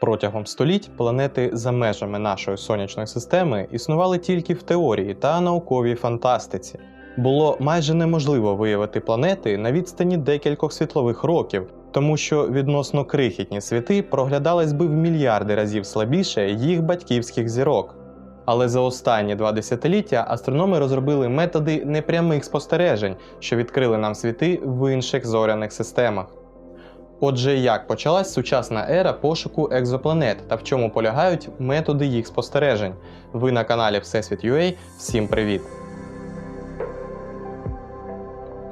Протягом століть планети за межами нашої сонячної системи існували тільки в теорії та науковій фантастиці. Було майже неможливо виявити планети на відстані декількох світлових років, тому що відносно крихітні світи проглядались би в мільярди разів слабіше їх батьківських зірок. Але за останні два десятиліття астрономи розробили методи непрямих спостережень, що відкрили нам світи в інших зоряних системах. Отже, як почалась сучасна ера пошуку екзопланет та в чому полягають методи їх спостережень? Ви на каналі Всесвіт.UA. Всім привіт!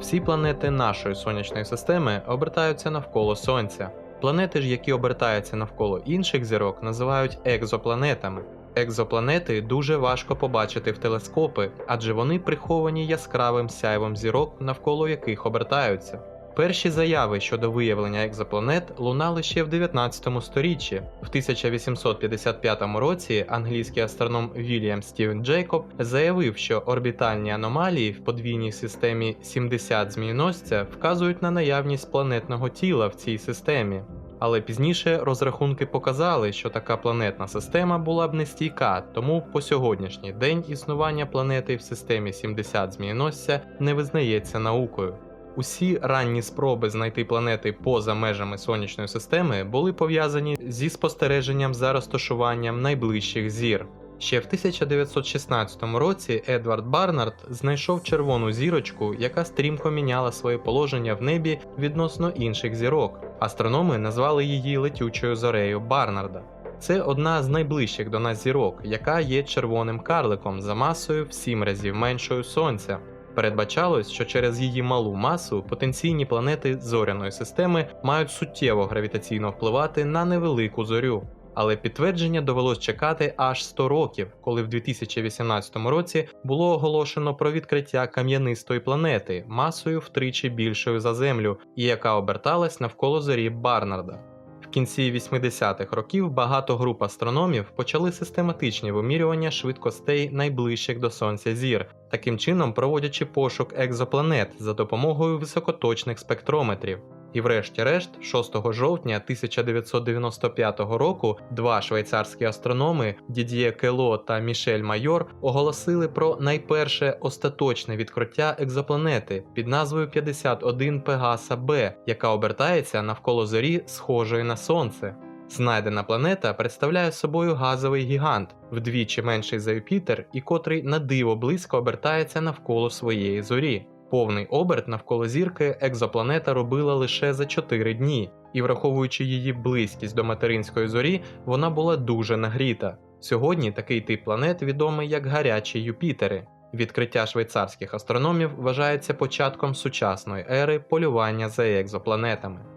Всі планети нашої сонячної системи обертаються навколо Сонця. Планети ж, які обертаються навколо інших зірок, називають екзопланетами. Екзопланети дуже важко побачити в телескопи, адже вони приховані яскравим сяйвом зірок, навколо яких обертаються. Перші заяви щодо виявлення екзопланет лунали ще в 19 сторіччі. В 1855 році англійський астроном Вільям Стівен Джейкоб заявив, що орбітальні аномалії в подвійній системі 70 змієносця вказують на наявність планетного тіла в цій системі. Але пізніше розрахунки показали, що така планетна система була б нестійка, тому по сьогоднішній день існування планети в системі 70 змієносця не визнається наукою. Усі ранні спроби знайти планети поза межами сонячної системи були пов'язані зі спостереженням за розташуванням найближчих зір. Ще в 1916 році Едвард Барнард знайшов червону зірочку, яка стрімко міняла своє положення в небі відносно інших зірок. Астрономи назвали її летючою зорею Барнарда. Це одна з найближчих до нас зірок, яка є червоним карликом за масою в 7 разів меншою Сонця. Передбачалось, що через її малу масу потенційні планети зоряної системи мають суттєво гравітаційно впливати на невелику зорю. Але підтвердження довелось чекати аж 100 років, коли в 2018 році було оголошено про відкриття кам'янистої планети масою втричі більшою за Землю і яка оберталась навколо зорі Барнарда. Кінці 80-х років багато груп астрономів почали систематичні вимірювання швидкостей найближчих до Сонця зір, таким чином проводячи пошук екзопланет за допомогою високоточних спектрометрів. І врешті-решт, 6 жовтня 1995 року два швейцарські астрономи Дід'є Кело та Мішель Майор оголосили про найперше остаточне відкриття екзопланети під назвою 51 Пегаса Б, яка обертається навколо зорі, схожої на Сонце. Знайдена планета представляє собою газовий гігант, вдвічі менший за Юпітер, і котрий на диво близько обертається навколо своєї зорі. Повний оберт навколо зірки екзопланета робила лише за 4 дні, і враховуючи її близькість до материнської зорі, вона була дуже нагріта. Сьогодні такий тип планет відомий як гарячі Юпітери. Відкриття швейцарських астрономів вважається початком сучасної ери полювання за екзопланетами.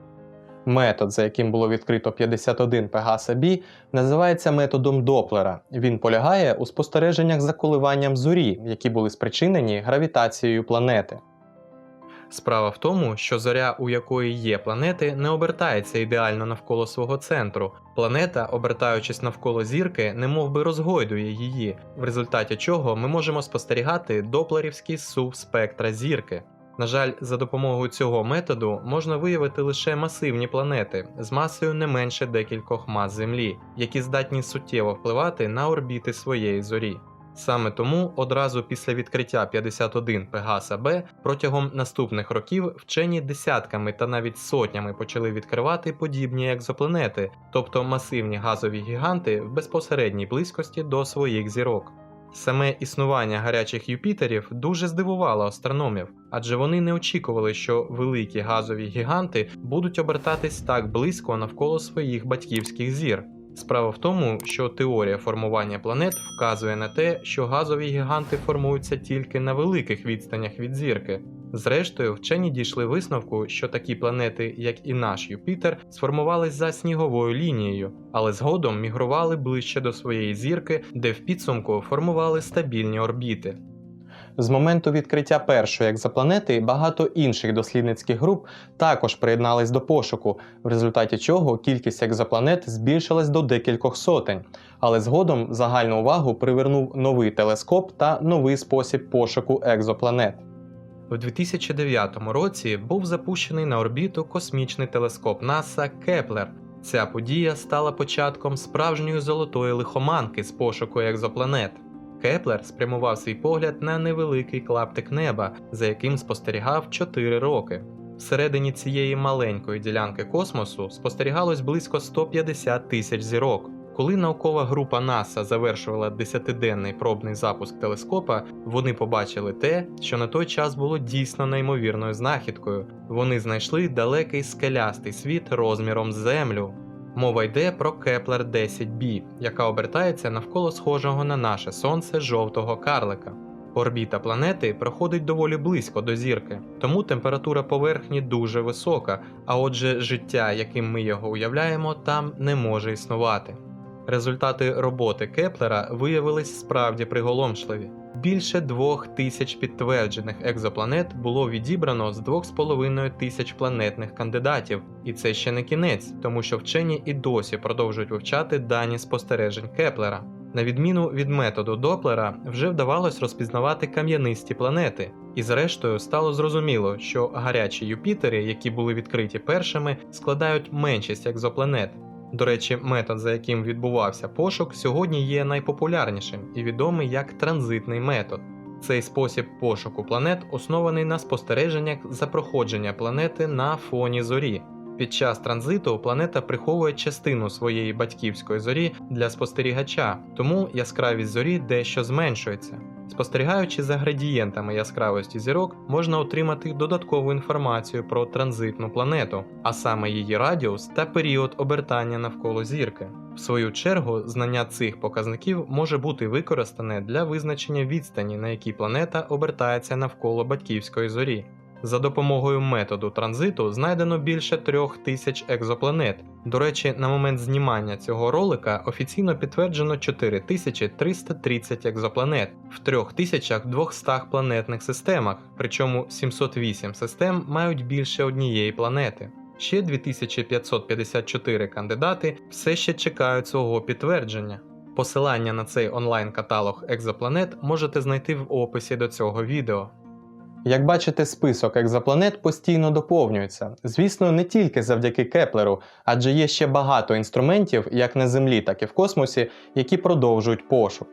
Метод, за яким було відкрито 51 Пегаса Бі, називається методом Доплера. Він полягає у спостереженнях за коливанням зорі, які були спричинені гравітацією планети. Справа в тому, що зоря, у якої є планети, не обертається ідеально навколо свого центру. Планета, обертаючись навколо зірки, немов би розгойдує її, в результаті чого ми можемо спостерігати доплерівський сув спектра зірки. На жаль, за допомогою цього методу можна виявити лише масивні планети з масою не менше декількох мас Землі, які здатні суттєво впливати на орбіти своєї зорі. Саме тому одразу після відкриття 51 Пегаса Б протягом наступних років вчені десятками та навіть сотнями почали відкривати подібні екзопланети, тобто масивні газові гіганти в безпосередній близькості до своїх зірок. Саме існування гарячих Юпітерів дуже здивувало астрономів, адже вони не очікували, що великі газові гіганти будуть обертатись так близько навколо своїх батьківських зір. Справа в тому, що теорія формування планет вказує на те, що газові гіганти формуються тільки на великих відстанях від зірки. Зрештою, вчені дійшли висновку, що такі планети, як і наш Юпітер, сформувались за сніговою лінією, але згодом мігрували ближче до своєї зірки, де в підсумку формували стабільні орбіти. З моменту відкриття першої екзопланети багато інших дослідницьких груп також приєднались до пошуку, в результаті чого кількість екзопланет збільшилась до декількох сотень. Але згодом загальну увагу привернув новий телескоп та новий спосіб пошуку екзопланет. У 2009 році був запущений на орбіту космічний телескоп НАСА Кеплер. Ця подія стала початком справжньої золотої лихоманки з пошуку екзопланет. Кеплер спрямував свій погляд на невеликий клаптик неба, за яким спостерігав 4 роки. Всередині цієї маленької ділянки космосу спостерігалось близько 150 тисяч зірок. Коли наукова група НАСА завершувала 10-денний пробний запуск телескопа, вони побачили те, що на той час було дійсно неймовірною знахідкою. Вони знайшли далекий скелястий світ розміром з Землю. Мова йде про Кеплер 10b, яка обертається навколо схожого на наше сонце жовтого карлика. Орбіта планети проходить доволі близько до зірки, тому температура поверхні дуже висока, а отже, життя, яким ми його уявляємо, там не може існувати. Результати роботи Кеплера виявились справді приголомшливі. Більше двох тисяч підтверджених екзопланет було відібрано з 2,5 тисяч планетних кандидатів, і це ще не кінець, тому що вчені і досі продовжують вивчати дані спостережень Кеплера. На відміну від методу Доплера, вже вдавалось розпізнавати кам'янисті планети, і зрештою стало зрозуміло, що гарячі Юпітери, які були відкриті першими, складають меншість екзопланет. До речі, метод, за яким відбувався пошук, сьогодні є найпопулярнішим і відомий як транзитний метод. Цей спосіб пошуку планет оснований на спостереженнях за проходження планети на фоні зорі. Під час транзиту планета приховує частину своєї батьківської зорі для спостерігача, тому яскравість зорі дещо зменшується. Спостерігаючи за градієнтами яскравості зірок, можна отримати додаткову інформацію про транзитну планету, а саме її радіус та період обертання навколо зірки. В свою чергу, знання цих показників може бути використане для визначення відстані, на якій планета обертається навколо батьківської зорі. За допомогою методу транзиту знайдено більше трьох тисяч екзопланет. До речі, на момент знімання цього ролика офіційно підтверджено 4330 екзопланет в 3200 планетних системах, причому 708 систем мають більше однієї планети. Ще 2554 кандидати все ще чекають свого підтвердження. Посилання на цей онлайн-каталог екзопланет можете знайти в описі до цього відео. Як бачите, список екзопланет постійно доповнюється. Звісно, не тільки завдяки Кеплеру, адже є ще багато інструментів, як на Землі, так і в космосі, які продовжують пошук.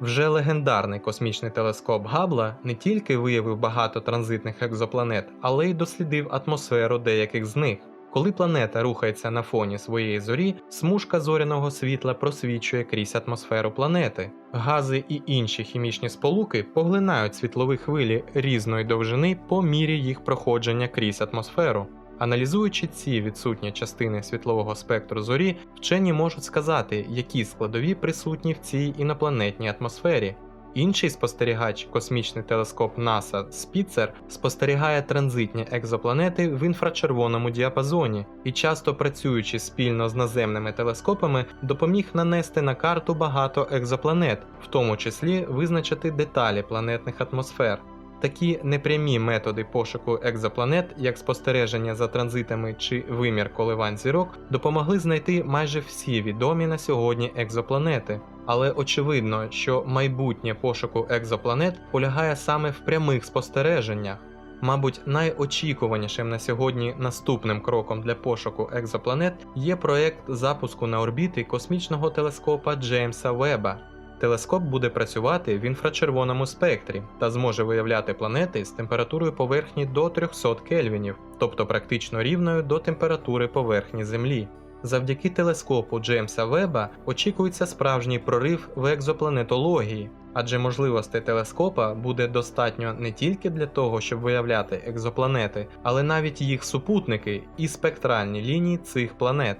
Вже легендарний космічний телескоп Габла не тільки виявив багато транзитних екзопланет, але й дослідив атмосферу деяких з них. Коли планета рухається на фоні своєї зорі, смужка зоряного світла просвічує крізь атмосферу планети. Гази і інші хімічні сполуки поглинають світлові хвилі різної довжини по мірі їх проходження крізь атмосферу. Аналізуючи ці відсутні частини світлового спектру зорі, вчені можуть сказати, які складові присутні в цій інопланетній атмосфері. Інший спостерігач, космічний телескоп НАСА Спіцер, спостерігає транзитні екзопланети в інфрачервоному діапазоні і, часто працюючи спільно з наземними телескопами, допоміг нанести на карту багато екзопланет, в тому числі визначити деталі планетних атмосфер. Такі непрямі методи пошуку екзопланет, як спостереження за транзитами чи вимір коливань зірок, допомогли знайти майже всі відомі на сьогодні екзопланети. Але очевидно, що майбутнє пошуку екзопланет полягає саме в прямих спостереженнях. Мабуть, найочікуванішим на сьогодні наступним кроком для пошуку екзопланет є проект запуску на орбіти космічного телескопа Джеймса Веба. Телескоп буде працювати в інфрачервоному спектрі та зможе виявляти планети з температурою поверхні до 300 кельвінів, тобто практично рівною до температури поверхні Землі. Завдяки телескопу Джеймса Веба очікується справжній прорив в екзопланетології, адже можливостей телескопа буде достатньо не тільки для того, щоб виявляти екзопланети, але навіть їх супутники і спектральні лінії цих планет.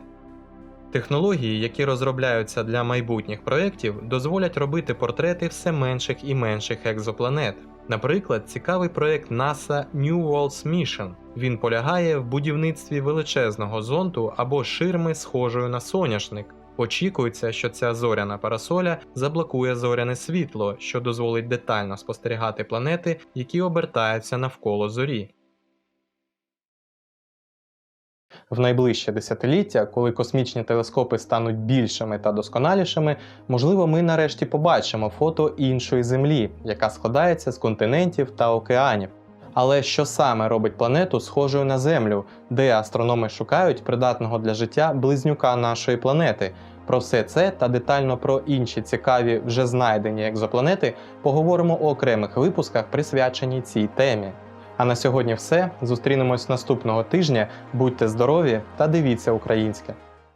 Технології, які розробляються для майбутніх проєктів, дозволять робити портрети все менших і менших екзопланет. Наприклад, цікавий проект NASA New Worlds Mission. Він полягає в будівництві величезного зонту або ширми, схожої на соняшник. Очікується, що ця зоряна парасоля заблокує зоряне світло, що дозволить детально спостерігати планети, які обертаються навколо зорі. В найближче десятиліття, коли космічні телескопи стануть більшими та досконалішими, можливо, ми нарешті побачимо фото іншої Землі, яка складається з континентів та океанів. Але що саме робить планету схожою на Землю, де астрономи шукають придатного для життя близнюка нашої планети? Про все це та детально про інші цікаві вже знайдені екзопланети поговоримо у окремих випусках, присвячені цій темі. А на сьогодні все. Зустрінемось наступного тижня. Будьте здорові та дивіться українське.